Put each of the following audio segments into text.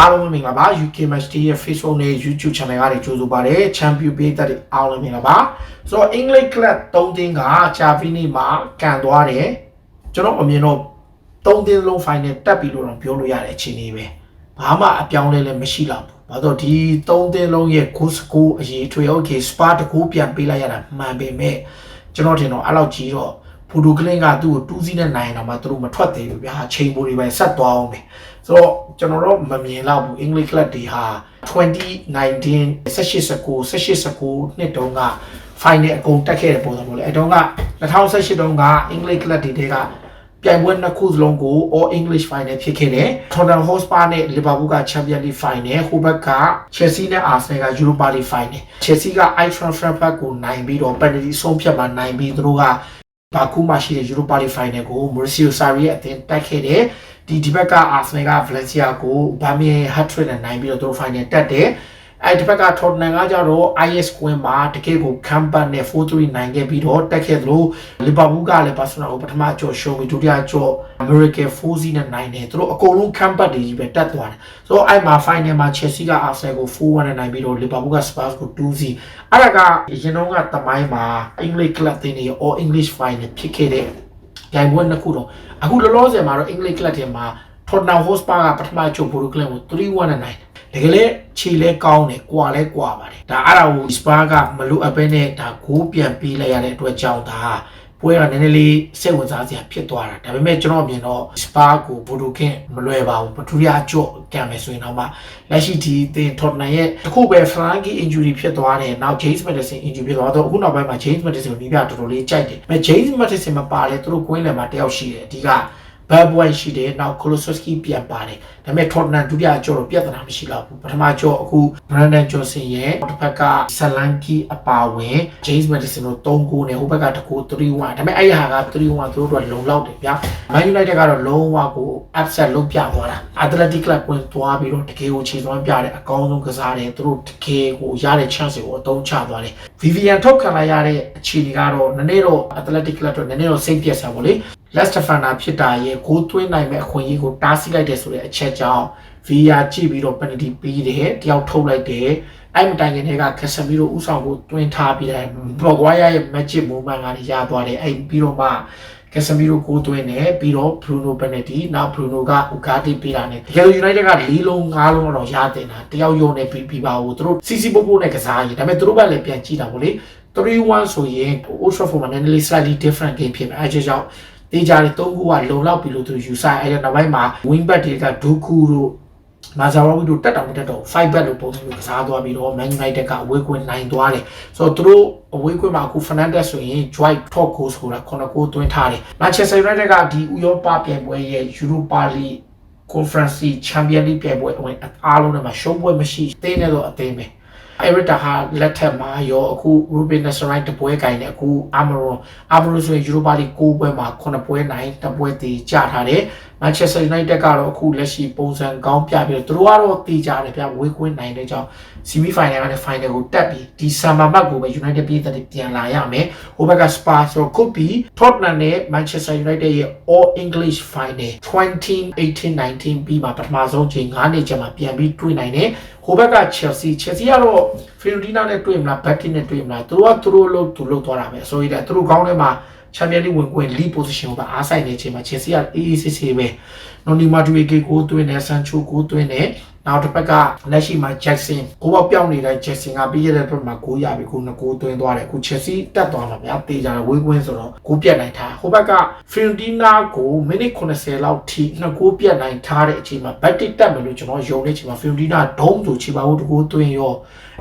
အားလုံးပဲမင်္ဂလာပါ UK Match Day ရဲ့ Facebook နဲ့ YouTube Channel ကနေကြိုဆိုပါရစေ Champion ပေးသက်တွေအားလုံးမင်္ဂလာပါဆိုတော့ English Club 3တင်းကဂျာဗီနီမှာကန်သွားတယ်ကျွန်တော်အမြင်တော့3တင်းလုံး final တက်ပြီလို့တော့ပြောလို့ရတဲ့အခြေအနေပဲဘာမှအပြောင်းလဲလည်းမရှိတော့ဘူးဘာလို့ဒီ3တင်းလုံးရဲ့ goal score အရေးထွေ okay spa တကူပြန်ပေးလိုက်ရတာမှန်ပေမဲ့ကျွန်တော်ထင်တော့အဲ့လောက်ကြီးတော့ဖူဒူကလင်းကသူ့ကို2စီးနဲ့နိုင်တော့မှသူတို့မထွက်သေးဘူးဗျာချိန်ပိုတွေပဲဆက်သွားအောင်ပဲ ဆိုတော့ကျွန်တော်တို့မမြင်တော့ဘူး English club တွေဟာ2019 18 19 18 19နှစ်တုန်းက final အကုန်တက်ခဲ့တဲ့ပုံစံမျိုးလေအဲတုန်းက2018တုန်းက English club တွေတဲကပြိုင်ပွဲနှစ်ခုစလုံးကို All English Final ဖြစ်ခဲ့တယ်။ Tottenham Hotspur နဲ့ Liverpool က Champions League Final ဟိုဘက်က Chelsea နဲ့ Arsenal က Europa League Final Chelsea က Eintracht Frankfurt ကိုနိုင်ပြီးတော့ penalty ဆုံးဖြတ်မှနိုင်ပြီးသူတို့ကဘာကူမှရှိတဲ့ Europa League Final ကို Mauricio Sarri ရဲ့အသင်းတိုက်ခဲ့တယ်။ ဒီဒီဘက်က Arsenal က Valencia ကို Birmingham hat-trick နဲ့နိုင်ပြီးတော့သူတို့ final တက်တယ်။အဲဒီဘက်က Tottenham ကကြတော့ IS Queen မှာတကယ်ကို Campan နဲ့4-3နိုင်ခဲ့ပြီးတော့တက်ခဲ့သလို Liverpool ကလည်း Barcelona ကိုပထမကြော်ရှုံးပြီးဒုတိယကြော် American 4-0နဲ့နိုင်တယ်။သူတို့အကုန်လုံး Campan တွေကြီးပဲတက်သွားတယ်။ဆိုတော့အဲ့မှာ final မှာ Chelsea က Arsenal ကို4-1နဲ့နိုင်ပြီးတော့ Liverpool က Spurs ကို2-0အဲ့ဒါကအရင်တော့ကတမိုင်းမှာ English club တွေနေ All English final ဖြစ်ခဲ့တဲ့ ပြိုင်ပွဲနှစ်ခုတော့အခုလောလောဆယ်မှာတော့ English club ထဲမှာ Tottenham Hotspur ကပထမချုပ် Borough Club ကို3-1နဲ့နိုင်တယ်တကယ်လေခြေလဲကောင်းတယ်ကွာလဲကွာပါတယ်ဒါအဲ့ဒါကို Spur ကမလိုအပ်ဘဲနဲ့ဒါဂိုးပြန်ပေးလိုက်ရတဲ့အတွက်ကြောင့်ဒါ ပွဲကနည်းနည်းလေးစိတ်ဝင်စားစရာဖြစ်သွားတာဒါပေမဲ့ကျွန်တော်အမြင်တော့ Spur ကို Borough King မလွယ်ပါဘူးပထမအကျော့ကံမယ်ဆိုရင်တော့မှလက်ရှိဒီတင် Tottenham ရဲ့တခုပဲ Frankie injury ဖြစ်သွားတယ်နောက် James Maddison injury ဖြစ်သွားတော့အခုနောက်ပိုင်းမှာ James Maddison ကိုပြပြတော်တော်လေးကြိုက်တယ်။ဒါပေမဲ့ James Maddison မပါလဲသူတို့ကွင်းလယ်မှာတယောက်ရှိတယ်အဓိက bad boy ရှိတယ်နောက် Kolosowski ပြန်ပါတယ်ဒါပေမဲ့ Tottenham ဒုတိယကြောတော့ပြဿနာမရှိတော့ဘူးပထမကြောအခု Brandon Johnson ရဲ့တစ်ဖက်က Solanke အပါဝင် James Maddison တို့3ဂိုးနဲ့ဟိုဘက်ကတကူ3-1ဒါပေမဲ့အဲ့ဒီဟာက3-1သူတို့တို့လုံလောက်တယ်ဗျာ Man United ကတော့လုံးဝကို upset လုပ်ပြသွားတာ Athletic Club ကိုသွားပြီးတော့တကယ်ကိုခြေစွမ်းပြတယ်အကောင်းဆုံးကစားတယ်သူတို့တကယ်ကိုရတဲ့ chance ကိုအသုံးချသွားတယ် Vivian ထုတ်ခံလိုက်ရတဲ့အခြေအနေကတော့နည်းနည်းတော့ Athletic Club တို့နည်းနည်းတော့စိတ်ပြက်စရာပေါ့လေ Leicester fan ဖြစ်တာရဲ့ဂိုးသွင်းနိုင်မဲ့အခွင့်အရေးကိုတားဆီးလိုက်တယ်ဆိုတဲ့အချက်ကြောင့် VR ကြည့်ပြီးတော့ penalty ပေးတယ်တယောက်ထုတ်လိုက်တယ်အဲ့မတိုင်ခင်တည်းကကက်ဆမီရိုဥဆောင်ကိုတွင်းထားပြီးတယ်ဘော်ဂွာယာရဲ့ magic moment ကနေရသွားတယ်အဲ့ပြီးတော့မှကက်ဆမီရိုကိုသွင်းတယ်ပြီးတော့ Bruno Benetti နောက် Bruno က Ugarte ပေးတာနဲ့တကယ်လို့ United က၄လုံး၅လုံးတော့ရတင်တာတယောက်ယုံနေပြီးပြီးပါဘူးသူတို့ CC ပို့ပို့နဲ့ကစားရင်ဒါပေမဲ့သူတို့ကလည်းပြန်ကြည့်တာဗောလေ3-1ဆိုရင် Old Trafford မှာနည်းနည်းလေး slightly different game ဖြစ်မယ်အဲကြောင့် တေးကြတဲ့၃ခုကလုံလောက်ပြီလို့သူယူဆအဲ့ဒါနောက်ပိုင်းမှာ wing back တွေကဒူကူတို့မာဇာဝါဝီတို့တက်တောင်မတက်တော့5 back လို့ပုံစံမျိုးကစားသွားပြီးတော့ Man United ကအဝေးကွင်းနိုင်သွားတယ်ဆိုတော့သူတို့အဝေးကွင်းမှာအခု Fernandes ဆိုရင် joy top goal ဆိုတာ9ဂိုးသွင်းထားတယ် Manchester United ကဒီဥရောပပြိုင်ပွဲရဲ့ Europa League Conference League Champions League ပြိုင်ပွဲဝင်အားလုံးနဲ့မှာရှုံးပွဲမရှိသေးနေတော့အသေးပဲ အဲ့ရတာဟာလက်ထက်မှာရောအခု Ruben Nesterite တပွဲကိုင်နဲ့အခု Amaron Amaron ဆိုရင် Europa League 9ပွဲမှာ9ပွဲနိုင်တပွဲတည်ကြထားတယ် Manchester United ကတော့အခုလက်ရှိပုံစံကောင်းပြပြီးတော့သူတို့ကတော့တည်ကြတယ်ဗျဝေးကွင်းနိုင်တဲ့ကြောင့် semi final နဲ့ final ကိုတက်ပြီးဒီ summer match ကိုပဲ United ပြည်သက်တွေပြန်လာရမယ်ဟိုဘက်က Spurs ဆိုခုတ်ပြီး Tottenham နဲ့ Manchester United ရဲ့ All English final 2018-19ပြီးမှာပထမဆုံးချိန်9နှစ်ကြာမှာပြန်ပြီးတွေ့နိုင်တယ်ဟိုဘက်က Chelsea Chelsea ကတော့ Fiorentina နဲ့တွေ့မလား Betis နဲ့တွေ့မလားသူတို့ကသူတို့လို့သူလို့သွားတာပဲဆိုရတဲ့သူတို့ကောင်းထဲမှာ Champions League ဝင်ခွင့် lead position ကိုပဲအားဆိုင်နေချိန်မှာ Chelsea ကအေးအေးဆေးဆေးပဲနော်နီမာဒူရီကေကိုသွင်းတယ်ဆန်ချိုကိုသွင်းတယ်နောက်တစ်ဖက်ကလက်ရှိမှာ Jackson ကိုပေါက်ပြောင်းနေတဲ့ Jackson ကပြီးရတဲ့ဘက်မှာကိုရပြီကိုငကိုသွင်းသွားတယ်အခု Chelsea တက်သွားမှာဗျာတေးကြတယ်ဝေးကွင်းဆိုတော့ကိုပြတ်နိုင်ထားဟိုဘက်က Fiorentina ကိုမိနစ်80လောက်ထိနှစ်ကိုပြတ်နိုင်ထားတဲ့အချိန်မှာ Batic တက်မယ်လို့ကျွန်တော်ယုံနေချိန်မှာ Fiorentina ဒုံးဆိုချီပါဘူးတကိုသွင်းရော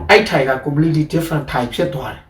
အဲ့ထိုင်က completely different ထိုင်ဖြစ်သွားတယ်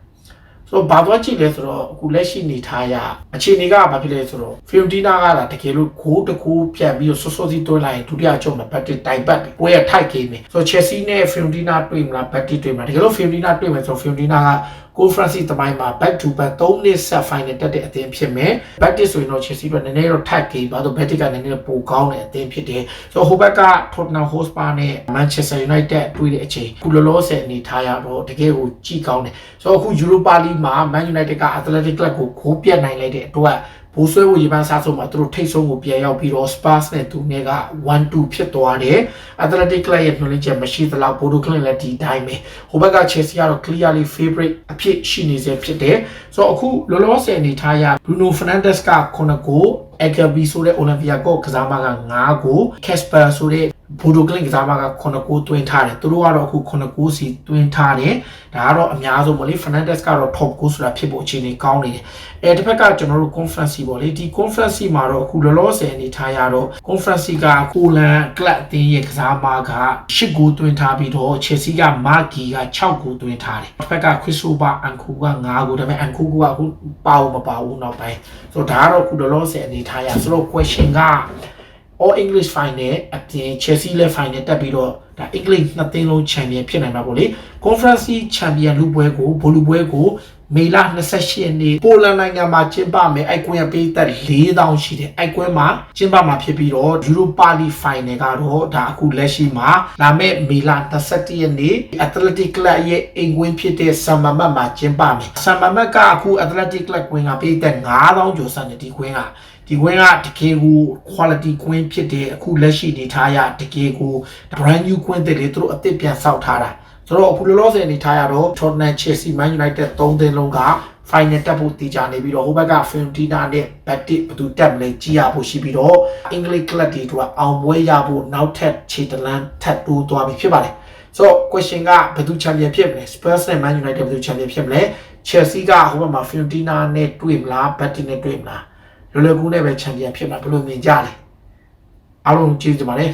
ဆိုတော့ဘာသွားကြည့်လဲဆိုတော့အခုလက်ရှိနေထားရအခြေအနေကဘာဖြစ်လဲဆိုတော့ Fiorentina ကလာတကယ်လို့ဂိုးတစ်ခုပြန်ပြီးတော့စောစောစီးတွင်းလိုက်ရင်ဒုတိယချုပ်မှာဘတ်တစ်တိုင်ပတ်တယ်ပွဲရထိုက်ကိန်းပဲဆိုတော့ Chelsea နဲ့ Fiorentina တွေ့မလားဘတ်တစ်တွေ့မလားတကယ်လို့ Fiorentina တွေ့မယ်ဆိုတော့ Fiorentina က Conference တမိုင်းမှာ back to back 3နှစ်ဆက် final တက်တဲ့အသင်းဖြစ်မယ်။ back ဆိုရင်တော့ Chelsea ကနည်းနည်းတော့ထပ်ကိပါတော့ Betis ကနည်းနည်းပိုကောင်းတဲ့အသင်းဖြစ်တယ်။ဆိုတော့ဟိုဘက်က Tottenham Hotspur နဲ့ Manchester United တွေ့တဲ့အချိန်ခုလောလောဆယ်အနေထားရတော့တကယ်ကိုကြည်ကောင်းတယ်။ဆိုတော့အခု Europa League မှာ Man United က Athletic Club ကိုဂိုးပြတ်နိုင်လိုက်တဲ့အတွက် ဘိုးဆွဲဖို့ရေပန်းစားဆုံးမှာသူတို့ထိတ်ဆုံးကိုပြန်ရောက်ပြီးတော့ Spurs နဲ့သူနဲ့က1-2ဖြစ်သွားတယ် Athletic Club ရဲ့မျှော်လင့်ချက်မရှိသလောက် Bodo Glimt လည်းဒီတိုင်းပဲဟိုဘက်က Chelsea ကတော့ clearly favorite အဖြစ်ရှိနေစေဖြစ်တယ်ဆိုတော့အခုလောလောဆယ်အနေထားရ Bruno Fernandes က9ကို Akerby ဆိုတဲ့ Olympia ကိုကစားမက9ကို Casper ဆိုတဲ့ ဘူဒိုကလင်ကစားမက9ကိုတွင်းထားတယ်သူတို့ကတော့အခု9ကိုစီတွင်းထားတယ်ဒါကတော့အများဆုံးပေါ့လေ Fernandes ကတော့ top ကိုဆိုတာဖြစ်ဖို့အခြေအနေကောင်းနေတယ်အဲတစ်ဖက်ကကျွန်တော်တို့ conference ပေါ့လေဒီ conference မှာတော့အခုလောလောဆယ်အနေထားရတော့ conference ကကိုလန်ကလပ်အသင်းရဲ့ကစားမက10ကိုတွင်းထားပြီးတော့ Chelsea ကမာဂီက6ကိုတွင်းထားတယ်တစ်ဖက်က Christopher Anku က9ကိုဒါပေမဲ့ Anku ကအခုပါဦးမပါဘူးနောက်ပိုင်းဆိုတော့ဒါကတော့အခုလောလောဆယ်အနေထားရဆိုတော့ question က all english final အပြင် chelsea လည်း final တက်ပြီးတော့ဒါ english နှစ်သင်းလုံး champion ဖြစ်နိုင်မှာပေါ့လေ conference champion လူပွဲကိုဘိုလ်လူပွဲကိုမေလ28ရက်နေ့ပိုလန်နိုင်ငံမှာကျင်းပမယ်အိုက်ကွင်းရပေးသက်4000ရှိတယ်အိုက်ကွင်းမှာကျင်းပမှာဖြစ်ပြီးတော့ Europa League final ကတော့ဒါအခုလက်ရှိမှာလာမယ့်မေလ27ရက်နေ့ Athletic Club ရဲ့အိမ်ကွင်းဖြစ်တဲ့ဆမ်မမတ်မှာကျင်းပမယ်ဆမ်မမတ်ကအခု Athletic Club ကွင်းကပေးသက်9000ကျော်စံတယ်ဒီကွင်းက ဒီကွင်းကတကယ်ကို quality ကွင်းဖြစ်တဲ့အခုလက်ရှိနေထားရတကယ်ကို brand new ကွင်းတဲ့လေသူတို့အသစ်ပြန်ဆောက်ထားတာဆိုတော့အခုလောလောဆယ်နေထားရတော့ Tottenham Chelsea Man United ၃သင်းလုံးက final တက်ဖို့တည်ကြနေပြီးတော့ဟိုဘက်က Fiorentina နဲ့ Betis ဘယ်သူတက်မလဲကြည့်ရဖို့ရှိပြီးတော့ English club တွေတို့ကအောင်ပွဲရဖို့နောက်ထပ်ခြေတလန်းထပ်တိုးသွားပြီဖြစ်ပါတယ်ဆိုတော့ question ကဘယ်သူ champion ဖြစ်မလဲ Spurs နဲ့ Man United ဘယ်သူ champion ဖြစ်မလဲ Chelsea ကဟိုဘက်မှာ Fiorentina နဲ့တွေ့မလား Betis နဲ့တွေ့မလား လွယ်လွယ်ကူးနဲ့ပဲချန်ပီယံဖြစ်မှာဘယ်လိုမြင်ကြလဲအားလုံးကျေးဇူးတင်ပါတယ်